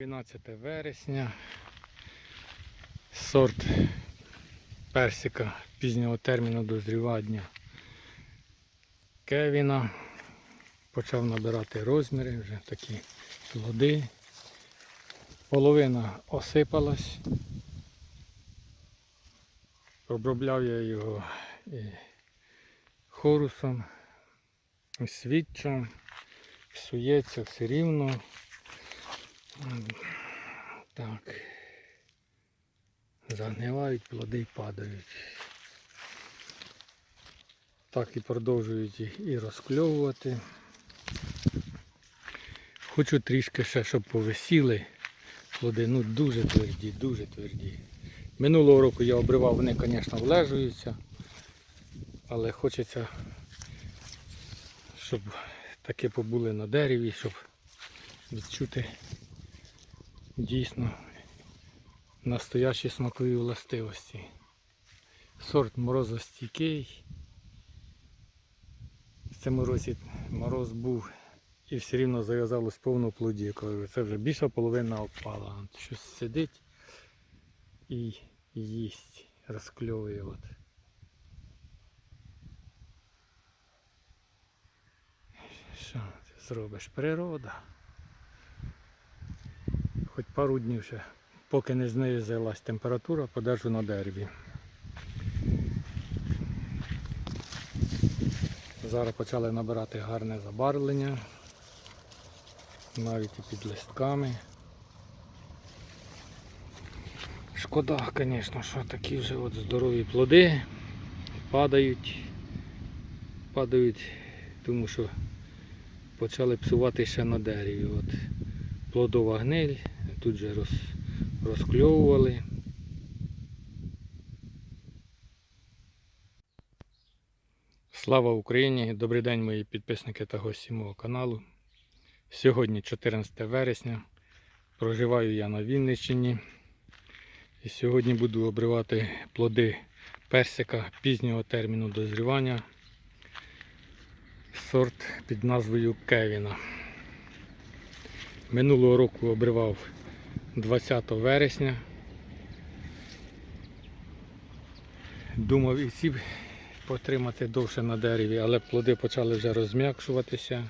12 вересня. Сорт персика пізнього терміну дозрівання Кевіна. Почав набирати розміри, вже такі плоди. Половина осипалась. Обробляв я його і хорусом, і свідчом. Псується все рівно. Так. Загнивають, плоди падають. Так і продовжують і розкльовувати. Хочу трішки ще, щоб повисіли плоди. Ну дуже тверді, дуже тверді. Минулого року я обривав, вони, звісно, влежуються, але хочеться, щоб таки побули на дереві, щоб відчути дійсно настоящі смакові властивості. Сорт морозостійкий. В цьому році мороз був і все рівно зав'язалось повно плодів. Коли Це вже більша половина опала. Щось сидить і їсть, розкльовує. От. Що ти зробиш? Природа. Хоч пару днів ще, поки не знизилась температура, подержу на дереві. Зараз почали набирати гарне забарвлення, навіть і під листками. Шкода, звісно, що такі вже от здорові плоди падають, падають, тому що почали псувати ще на дереві. От плодова гниль, тут же роз, розкльовували. Слава Україні! Добрий день мої підписники та гості мого каналу. Сьогодні 14 вересня. Проживаю я на Вінниччині. І сьогодні буду обривати плоди персика пізнього терміну дозрівання. Сорт під назвою Кевіна. Минулого року обривав 20 вересня. Думав і ці потримати довше на дереві, але плоди почали вже розм'якшуватися.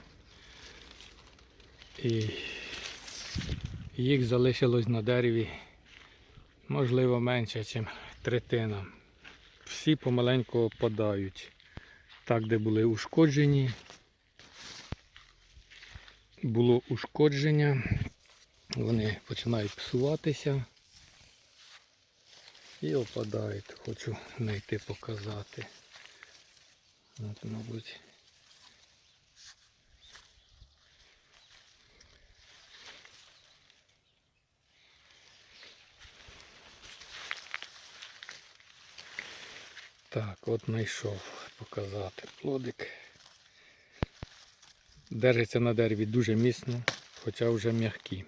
І їх залишилось на дереві можливо менше, ніж третина. Всі помаленьку опадають. Так, де були ушкоджені, було ушкодження, вони починають псуватися і опадають. Хочу знайти показати. От, мабуть. Так, от знайшов показати плодик. Держиться на дереві дуже міцно, хоча вже м'які.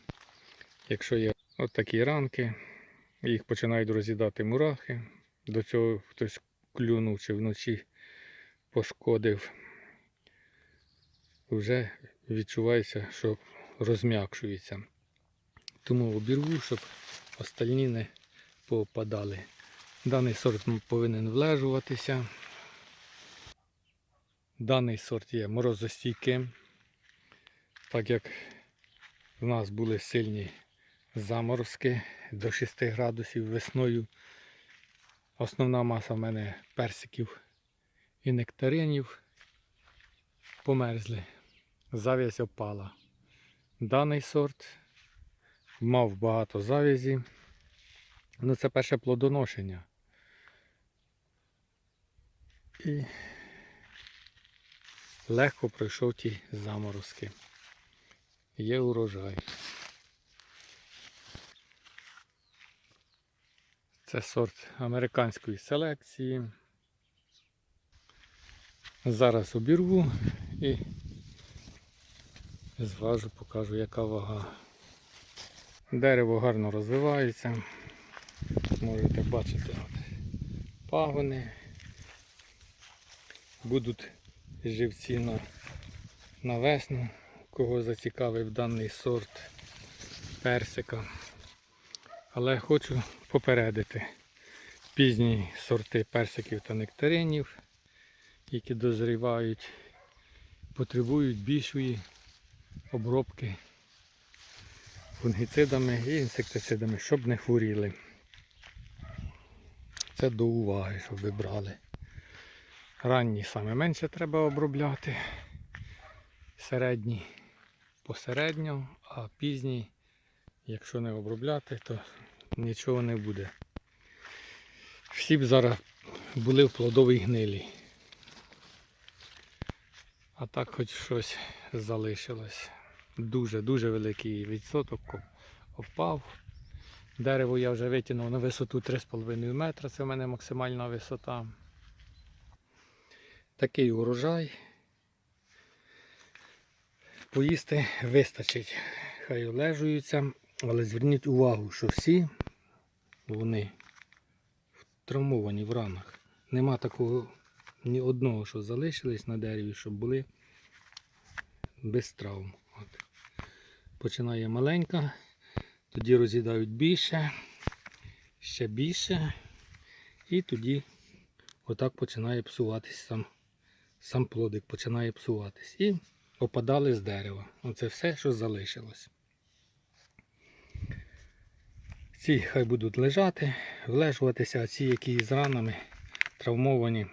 Якщо є от такі ранки, їх починають роз'їдати мурахи. До цього хтось клюнув чи вночі пошкодив. Вже відчувається, що розм'якшується. Тому обірву, щоб остальні не попадали. Даний сорт повинен влежуватися. Даний сорт є морозостійким, так як в нас були сильні заморозки до 6 градусів весною. Основна маса в мене персиків і нектаринів померзли. Зав'язь опала. Даний сорт мав багато завязі. Ну це перше плодоношення. І легко пройшов ті заморозки. Є урожай. Це сорт американської селекції. Зараз обірву і зважу, покажу, яка вага. Дерево гарно розвивається. Можете бачити пагони. Будуть живці на, на весну, кого зацікавив даний сорт. персика. Але хочу попередити пізні сорти персиків та нектаринів, які дозрівають, потребують більшої обробки фунгіцидами і інсектицидами, щоб не хворіли. Це до уваги, щоб ви брали. Ранні саме менше треба обробляти, середні посередньо, а пізні, якщо не обробляти, то нічого не буде. Всі б зараз були в плодовій гнилі. А так хоч щось залишилось. Дуже-дуже великий відсоток оп- опав. Дерево я вже витягнув на висоту 3,5 метра, це в мене максимальна висота. Такий урожай. Поїсти вистачить. Хай олежуються, але зверніть увагу, що всі вони травмовані в ранах. Нема такого ні одного, що залишились на дереві, щоб були без травм. От. Починає маленька, тоді роз'їдають більше, ще більше, і тоді отак починає псуватись сам, сам плодик починає псуватись. Опадали з дерева. Оце все, що залишилось. Ці хай будуть лежати, влежуватися, а ці, які з ранами травмовані,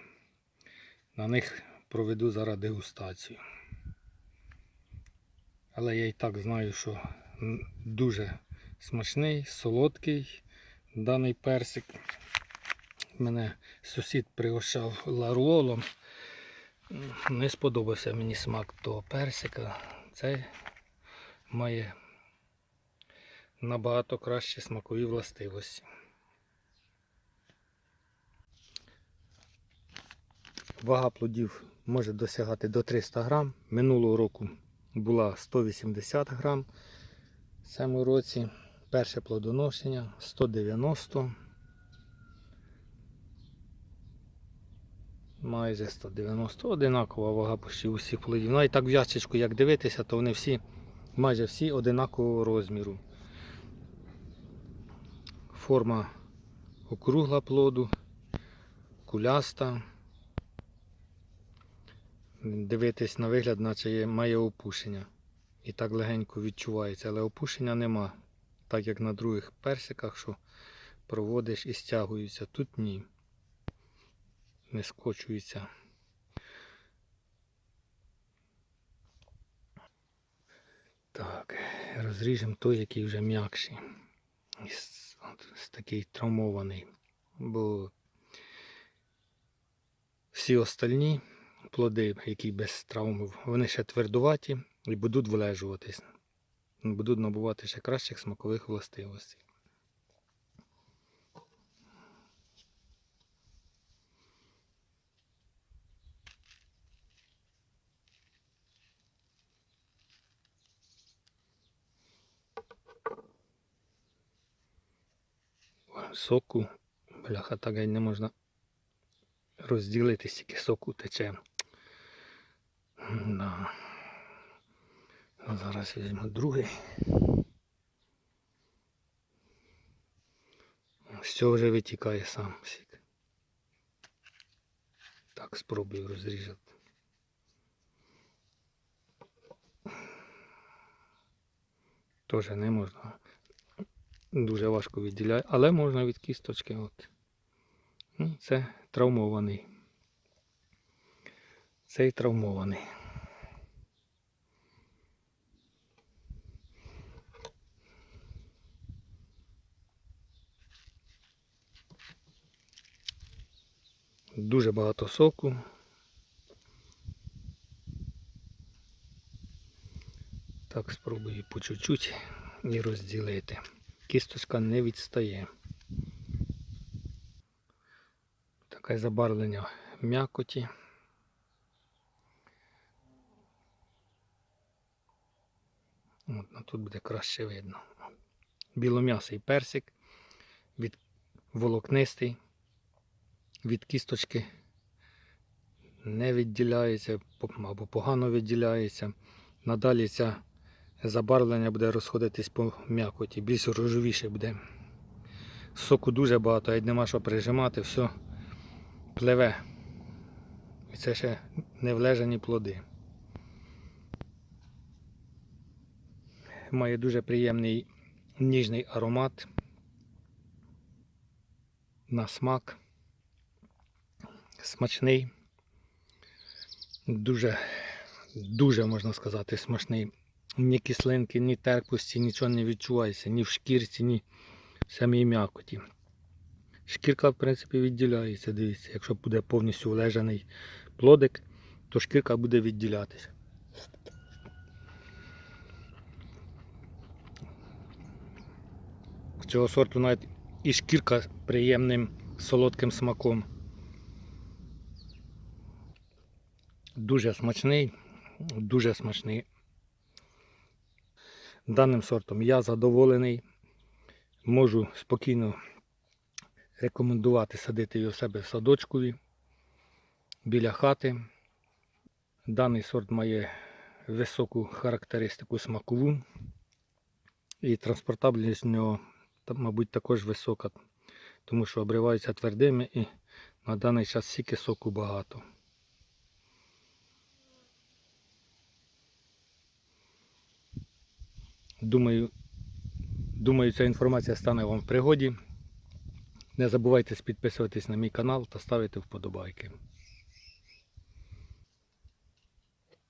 на них проведу зараз дегустацію. Але я і так знаю, що дуже смачний, солодкий даний персик. Мене сусід пригощав ларолом. Не сподобався мені смак того персика. Цей має набагато кращі смакові властивості. Вага плодів може досягати до 300 грам. Минулого року була 180 грам. В цьому році перше плодоношення 190. Майже 190. Одинакова вага почти усіх плодів. Ну і так в як дивитися, то вони всі, майже всі одинакового розміру. Форма округла плоду, куляста. Дивитись на вигляд, наче має опушення. І так легенько відчувається, але опушення нема. Так як на других персиках, що проводиш і стягуються. Тут ні. Не скочується. Так, розріжемо той, який вже м'якший. Із- такий травмований. Бо всі остальні плоди, які без травм, вони ще твердуваті і будуть влежуватись. Будуть набувати ще кращих смакових властивостей. Соку, бляха, так і не можна розділити, стільки соку тече. Да. Ну, Зараз візьму другий. З цього вже витікає сам сік. Так, спробую розрізати. Теж не можна. Дуже важко відділяє, але можна від кісточки. От. Ну, це травмований. Цей травмований. Дуже багато соку. Так, спробую по чуть-чуть і розділити. Кісточка не відстає. Таке забарвлення м'якоті. От, ну, тут буде краще видно. Білом'ясий персик, від волокнистий, від кісточки не відділяється або погано відділяється. Надалі ця забарвлення буде розходитись по м'якоті, більш рожовіше буде. Соку дуже багато, геть нема що прижимати, все пливе. І це ще не влежані плоди. Має дуже приємний ніжний аромат на смак. Смачний. Дуже, дуже можна сказати, смачний. Ні кислинки, ні терпкості, нічого не відчувається, ні в шкірці, ні в самій м'якоті. Шкірка, в принципі, відділяється. Дивіться, якщо буде повністю улежаний плодик, то шкірка буде відділятися. Цього сорту навіть і шкірка з приємним солодким смаком. Дуже смачний, дуже смачний. Даним сортом я задоволений. Можу спокійно рекомендувати садити його в себе в садочкові біля хати. Даний сорт має високу характеристику смакову і транспортабельність в нього, мабуть, також висока, тому що обриваються твердими і на даний час стільки соку багато. Думаю, думаю, ця інформація стане вам в пригоді. Не забувайте підписуватись на мій канал та ставити вподобайки.